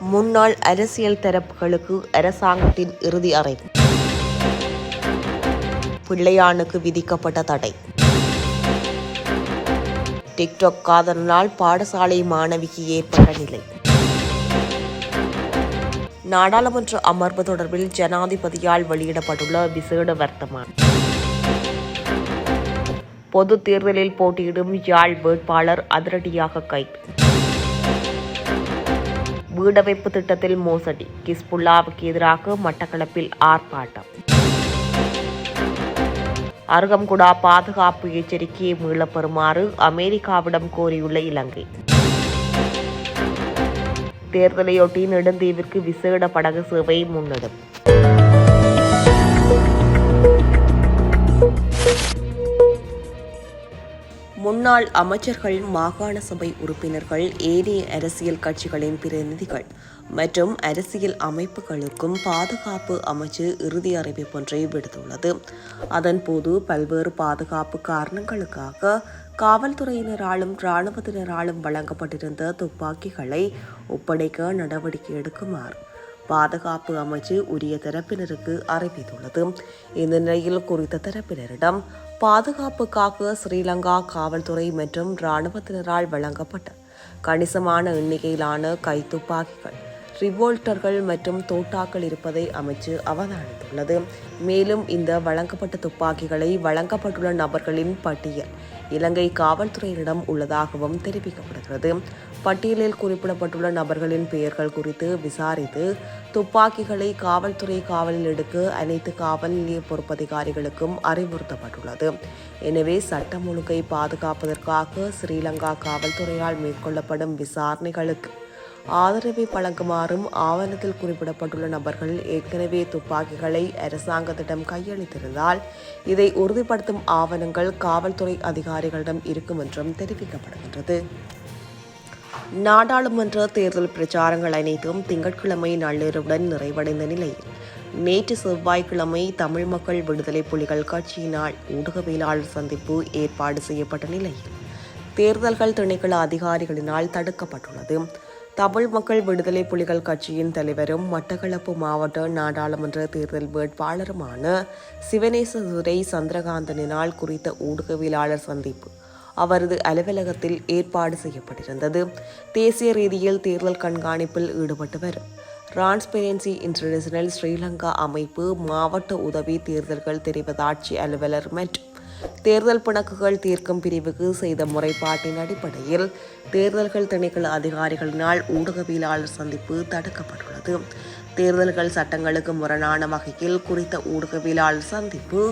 முன்னாள் அரசியல் தரப்புகளுக்கு அரசாங்கத்தின் இறுதி அறை. பிள்ளையானுக்கு விதிக்கப்பட்ட தடை. டிக்டாக் காதலனால் பாடசாலை மாணவிக்கு ஏற்பட்ட நிலை. நாடாளுமன்ற அமர்வு தொடர்பில் ஜனாதிபதியால் வெளியிடப்பட்டுள்ள விசேட வர்த்தமானம் பொது தேர்தலில் போட்டியிடும் யாழ் வேட்பாளர் அதிரடியாக கைது. வீடமைப்பு திட்டத்தில் மோசடி. கிஸ்புல்லாவுக்கு எதிராக மட்டக்களப்பில் ஆர்ப்பாட்டம். அருகம்குடா பாதுகாப்பு எச்சரிக்கையை மீளப் பெறுமாறு அமெரிக்காவிடம் கோரியுள்ள இலங்கை. தேர்தலையொட்டி நெடுந்தீவிற்கு விசேட படகு சேவை முன்னெடுப்பு. முன்னாள் அமைச்சர்கள் மாகாண சபை உறுப்பினர்கள் ஏனைய அரசியல் கட்சிகளின் பிரதிநிதிகள் மற்றும் அரசியல் அமைப்புகளுக்கும் பாதுகாப்பு அமைச்சு இறுதி அறிவிப்பொன்றை விடுத்துள்ளது. அதன்போது பல்வேறு பாதுகாப்பு காரணங்களுக்காக காவல்துறையினராலும் இராணுவத்தினராலும் வழங்கப்பட்டிருந்த துப்பாக்கிகளை ஒப்படைக்க நடவடிக்கை எடுக்குமாறு பாதுகாப்பு அமைச்சு உரிய தரப்பினருக்கு அறிவித்துள்ளது. இந்த நிலையில் குறித்த தரப்பினரிடம் பாதுகாப்புக்காக ஸ்ரீலங்கா காவல்துறை மற்றும் இராணுவத்தினரால் வழங்கப்பட்ட கணிசமான எண்ணிக்கையிலான கைத்துப்பாக்கிகள் ரிவோல்டர்கள் மற்றும் தோட்டாக்கள் இருப்பதை அமைச்சு அவதானித்துள்ளது. மேலும் இந்த வழங்கப்பட்ட துப்பாக்கிகளை வழங்கப்பட்டுள்ள நபர்களின் பட்டியல் இலங்கை காவல்துறையினரிடம் உள்ளதாகவும் தெரிவிக்கப்படுகிறது. பட்டியலில் குறிப்பிடப்பட்டுள்ள நபர்களின் பெயர்கள் குறித்து விசாரித்து துப்பாக்கிகளை காவல்துறை காவலில் எடுக்க அனைத்து காவல் நிலைய பொறுப்பதிகாரிகளுக்கும் அறிவுறுத்தப்பட்டுள்ளது. எனவே சட்டம் ஒழுங்கை பாதுகாப்பதற்காக ஸ்ரீலங்கா காவல்துறையால் மேற்கொள்ளப்படும் விசாரணைகளுக்கு ஆதரவை வழங்குமாறும் ஆவணத்தில் குறிப்பிடப்பட்டுள்ள நபர்கள் ஏற்கனவே துப்பாக்கிகளை அரசாங்கத்திடம் கையளித்திருந்தால் இதை உறுதிப்படுத்தும் ஆவணங்கள் காவல்துறை அதிகாரிகளிடம் இருக்கும் என்றும் தெரிவிக்கப்படுகின்றது. நாடாளுமன்ற தேர்தல் பிரச்சாரங்கள் அனைத்தும் திங்கட்கிழமை நள்ளிரவுடன் நிறைவடைந்த நிலையில் நேற்று செவ்வாய்க்கிழமை தமிழ் மக்கள் விடுதலை புலிகள் கட்சியினால் ஊடகவியலாளர் சந்திப்பு ஏற்பாடு செய்யப்பட்ட நிலையில் தேர்தல்கள் திணைக்கள அதிகாரிகளினால் தடுக்கப்பட்டுள்ளது. தமிழ் மக்கள் விடுதலை புலிகள் கட்சியின் தலைவரும் மட்டக்களப்பு மாவட்ட நாடாளுமன்ற தேர்தல் வேட்பாளருமான சிவனேசதுரை சந்திரகாந்தனினால் குறித்த ஊடகவியலாளர் சந்திப்பு அவரது அலுவலகத்தில் ஏற்பாடு செய்யப்பட்டிருந்தது. தேசிய ரீதியில் தேர்தல் கண்காணிப்பில் ஈடுபட்டு வரும் டிரான்ஸ்பெரன்சி இன்டர்நேஷனல் ஸ்ரீலங்கா அமைப்பு மாவட்ட உதவி தேர்தல்கள் தெரிவதாட்சி அலுவலர் மற்றும் தேர்தல் பிணக்குகள் தீர்க்கும் பிரிவுக்கு செய்த முறைப்பாட்டின் அடிப்படையில் தேர்தல்கள் திணைக்கள அதிகாரிகளினால் ஊடகவியலாளர் சந்திப்பு தடுக்கப்பட்டுள்ளது. தேர்தல்கள் சட்டங்களுக்கு முரணான வகையில் குறித்த ஊடகவியலாளர் சந்திப்பு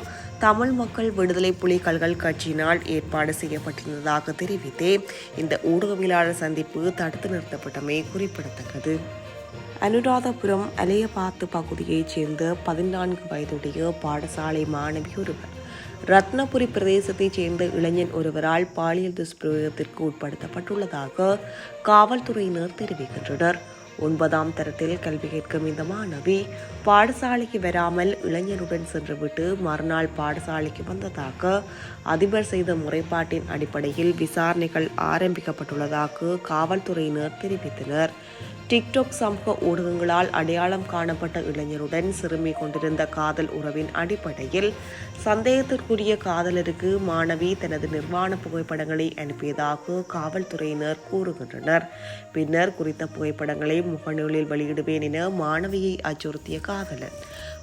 தமிழ் மக்கள் விடுதலை புலிகள்கள் கட்சியினால் ஏற்பாடு செய்யப்பட்டிருந்ததாக தெரிவித்தே இந்த ஊடகவியலாளர் சந்திப்பு தடுத்து நிறுத்தப்பட்டமை குறிப்பிடத்தக்கது. அனுராதபுரம் அலையபாத்து பகுதியைச் சேர்ந்த பதினான்கு வயதுடைய பாடசாலை மாணவி ஒருவர். ரத்னபுரி பிரதேசத்தைச் சேர்ந்த இளைஞன் ஒருவரால் பாலியல் துஷ்பிரயோகத்திற்கு உட்படுத்தப்பட்டுள்ளதாக காவல்துறையினர் தெரிவிக்கின்றனர். ஒன்பதாம் தரத்தில் கல்வி கேட்கும் இந்த மாணவி பாடசாலைக்கு வராமல் இளைஞருடன் சென்றுவிட்டு மறுநாள் பாடசாலைக்கு வந்ததாக அதிபர் செய்த முறைப்பாட்டின் அடிப்படையில் விசாரணைகள் ஆரம்பிக்கப்பட்டுள்ளதாக காவல்துறையினர் தெரிவித்தனர். டிக்டாக் சமூக ஊடகங்களால் அடையாளம் காணப்பட்ட இளைஞருடன் சிறுமி கொண்டிருந்த காதல் உறவின் அடிப்படையில் சந்தேகத்திற்குரிய காதலருக்கு மாணவி தனது நிர்வாண புகைப்படங்களை அனுப்பியதாக காவல்துறையினர் கூறுகின்றனர். பின்னர் குறித்த புகைப்படங்களை முகநூலில் வெளியிடுவேன் என மாணவியை அச்சுறுத்திய காதலன்.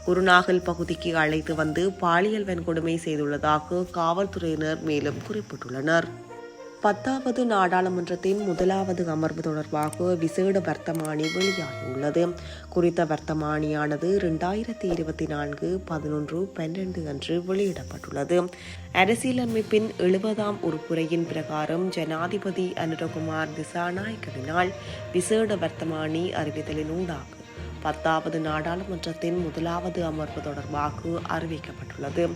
குருநாகல் பகுதிக்கு அழைத்து வந்து பாலியல் வன்கொடுமை செய்துள்ளதாக காவல்துறையினர் மேலும் குறிப்பிட்டுள்ளனர். பத்தாவது நாடாளுமன்றத்தின் முதலாவது அமர்வு தொடர்பாக விசேட வர்த்தமானி வெளியாகியுள்ளது. குறித்த வர்த்தமானியானது இரண்டாயிரத்தி இருபத்தி நான்கு பதினொன்று பன்னெண்டு அன்று வெளியிடப்பட்டுள்ளது. அரசியலமைப்பின் எழுபதாம் உறுப்புரையின் பிரகாரம் ஜனாதிபதி அனுரகுமார் திசாநாயக்கவினால் விசேட வர்த்தமானி அறிவித்தலின் பத்தாவது நாடாளுமன்றத்தின் முதலாவது அமர்வு தொடர்பாக அறிவிக்கப்பட்டுள்ளது.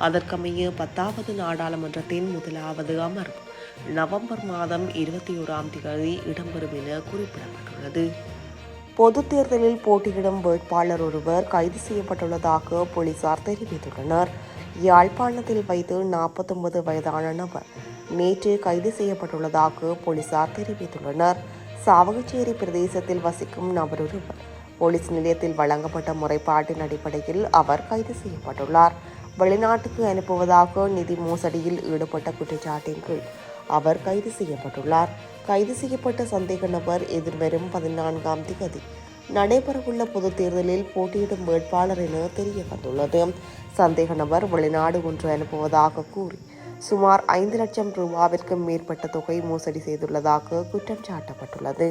அதற்கமைய பத்தாவது நாடாளுமன்றத்தின் முதலாவது அமர்வு நவம்பர் மாதம் இருபத்தி ஓராம் தேதி இடம்பெறும் என குறிப்பிடப்பட்டுள்ளது. பொது தேர்தலில் போட்டியிடும் வேட்பாளர் ஒருவர் கைது செய்யப்பட்டுள்ளதாக போலீசார் தெரிவித்துள்ளனர். யாழ்ப்பாணத்தில் வைத்து நாற்பத்தொன்பது வயதான நபர் நேற்று கைது செய்யப்பட்டுள்ளதாக போலீசார் தெரிவித்துள்ளனர். சாவகச்சேரி பிரதேசத்தில் வசிக்கும் நபரொருவர் போலீஸ் நிலையத்தில் வழங்கப்பட்ட முறைப்பாட்டின் அடிப்படையில் அவர் கைது செய்யப்பட்டுள்ளார். வெளிநாட்டுக்கு அனுப்புவதாக நிதி மோசடியில் ஈடுபட்ட குற்றச்சாட்டின் கீழ் அவர் கைது செய்யப்பட்டுள்ளார். கைது செய்யப்பட்ட சந்தேக நபர் எதிர்வரும் பதினான்காம் திகதி. நடைபெறவுள்ள பொதுத் தேர்தலில் போட்டியிடும் வேட்பாளர் என தெரிய வந்துள்ளது சந்தேக நபர் வெளிநாடு ஒன்று அனுப்புவதாக கூறி சுமார் ஐந்து லட்சம் ரூபாவிற்கும் மேற்பட்ட தொகை மோசடி செய்துள்ளதாக குற்றம் சாட்டப்பட்டுள்ளது.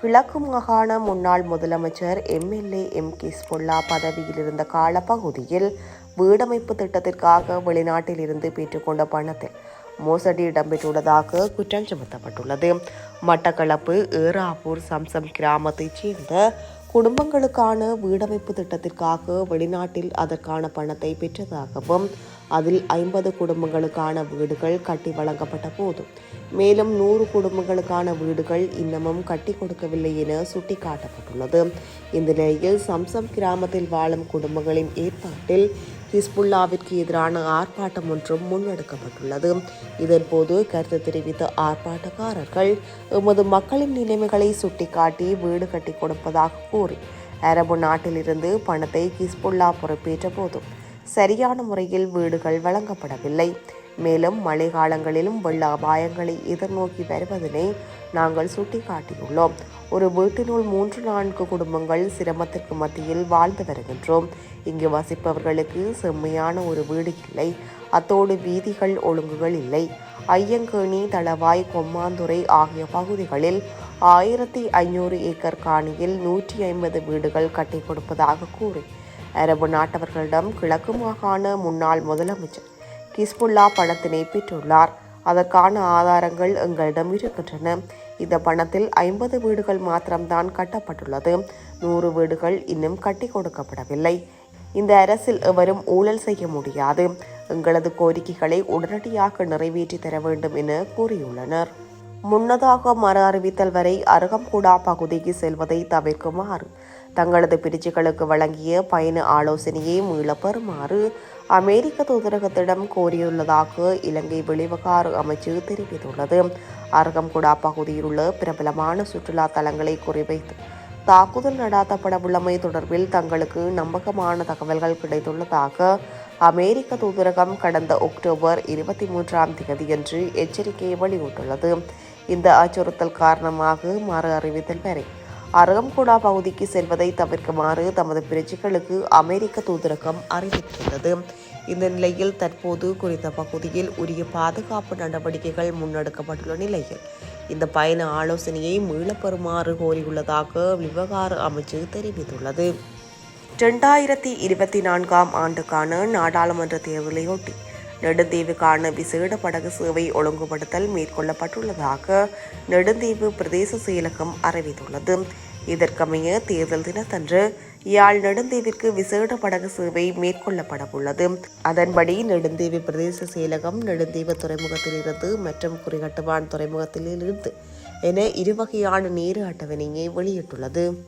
கிழக்கு மாகாண முன்னாள் முதலமைச்சர் எம்எல்ஏ எம். கிஸ்புல்லா பதவியில் இருந்த காலப்பகுதியில் வீடமைப்பு திட்டத்திற்காக வெளிநாட்டில் இருந்து பெற்றுக்கொண்ட பணத்தில் மோசடி இடம்பெற்றுள்ளதாக குற்றம் சுமத்தப்பட்டுள்ளது. மட்டக்களப்பு ஏறாப்பூர் சம்சம் கிராமத்தைச் சேர்ந்த குடும்பங்களுக்கான வீடமைப்பு திட்டத்திற்காக வெளிநாட்டில் அதற்கான பணத்தை பெற்றதாகவும் அதில் ஐம்பது குடும்பங்களுக்கான வீடுகள் கட்டி வழங்கப்பட்ட போதும். மேலும் நூறு குடும்பங்களுக்கான வீடுகள் இன்னமும் கட்டி கொடுக்கவில்லை என சுட்டிக்காட்டப்பட்டுள்ளது. இந்த நிலையில் சம்சம் கிராமத்தில் வாழும் குடும்பங்களின் ஏற்பாட்டில் ஹிஸ்புல்லாவிற்கு எதிரான ஆர்ப்பாட்டம் ஒன்றும் முன்னெடுக்கப்பட்டுள்ளது. இதன்போது கருத்து தெரிவித்த ஆர்ப்பாட்டக்காரர்கள் எமது மக்களின் நிலைமைகளை சுட்டிக்காட்டி வீடு கட்டி கொடுப்பதாக கூறி அரபு நாட்டிலிருந்து பணத்தை ஹிஸ்புல்லா பொறுப்பேற்ற போதும் சரியான முறையில் வீடுகள் வழங்கப்படவில்லை. மேலும் மழை காலங்களிலும் வெள்ள அபாயங்களை எதிர்நோக்கி வருவதனை நாங்கள் சுட்டிக்காட்டியுள்ளோம். ஒரு வீட்டினுள் மூன்று நான்கு குடும்பங்கள் சிரமத்திற்கு மத்தியில் வாழ்ந்து வருகின்றோம். இங்கு வசிப்பவர்களுக்கு செம்மையான ஒரு வீடு இல்லை. அத்தோடு வீதிகள் ஒழுங்குகள் இல்லை. ஐயங்கேணி தளவாய் கொம்மாந்துறை ஆகிய பகுதிகளில் ஆயிரத்தி ஐநூறு ஏக்கர் காணியில் நூற்றி ஐம்பது வீடுகள் கட்டி கொடுப்பதாக கூறி அரபு நாட்டவர்களிடம் கிழக்கு மாகாண முன்னாள் முதலமைச்சர் கிஸ்புல்லா பணத்தினை பெற்றுள்ளார். அதற்கான ஆதாரங்கள் எங்களிடம் இருக்கின்றன. இந்த பணத்தில் ஐம்பது வீடுகள் மாத்திரம்தான் கட்டப்பட்டுள்ளது. நூறு வீடுகள் இன்னும் கட்டி கொடுக்கப்படவில்லை. இந்த அரசில் எவரும் ஊழல் செய்ய முடியாது. எங்களது கோரிக்கைகளை உடனடியாக நிறைவேற்றி தர வேண்டும் என கூறியுள்ளனர். முன்னதாக மறு அறிவித்தல் வரை அருகம்குடா பகுதிக்கு செல்வதை தவிர்க்குமாறு தங்களது பிரிச்சுகளுக்கு வழங்கிய பயண ஆலோசனையை மீளப்பெறுமாறு அமெரிக்க தூதரகத்திடம் கோரியுள்ளதாக இலங்கை வெளிவகார அமைச்சு தெரிவித்துள்ளது. அருகம்குடா பகுதியில் உள்ள பிரபலமான சுற்றுலா தலங்களை குறிவைத்து தாக்குதல் நடாத்தப்படவுள்ளமை தொடர்பில் தங்களுக்கு நம்பகமான தகவல்கள் கிடைத்துள்ளதாக அமெரிக்க தூதரகம் கடந்த அக்டோபர் இருபத்தி மூன்றாம் தேதியன்று எச்சரிக்கையை வெளியிட்டுள்ளது. இந்த அச்சுறுத்தல் காரணமாக மறு அறிவித்தல் வரை அரகம்குடா பகுதிக்கு செல்வதை தவிர்க்குமாறு தமது பிரஜைகளுக்கு அமெரிக்க தூதரகம் அறிவித்துள்ளது. இந்த நிலையில் தற்போது குறித்த பகுதியில் உரிய பாதுகாப்பு நடவடிக்கைகள் முன்னெடுக்கப்பட்டுள்ள நிலையில் இந்த பயண ஆலோசனையை மீளப்பெறுமாறு கோரியுள்ளதாக விவகார அமைச்சு தெரிவித்துள்ளது. ரெண்டாயிரத்தி இருபத்தி நான்காம் ஆண்டுக்கான நாடாளுமன்ற தேர்தலையொட்டி நெடுந்தீவுக்கான விசேட படகு சேவை ஒழுங்குபடுத்தல் மேற்கொள்ளப்பட்டுள்ளதாக நெடுந்தீவு பிரதேச செயலகம் அறிவித்துள்ளது. இதற்கமைய தேர்தல் தினத்தன்று யாழ் நெடுந்தீவிற்கு விசேட படகு சேவை மேற்கொள்ளப்படவுள்ளது. அதன்படி நெடுந்தீவு பிரதேச செயலகம் நெடுந்தீவு துறைமுகத்திலிருந்து மற்றும் குறிகட்டுவான் துறைமுகத்திலிருந்து என இருவகையான நேரு அட்டவணையை வெளியிட்டுள்ளது.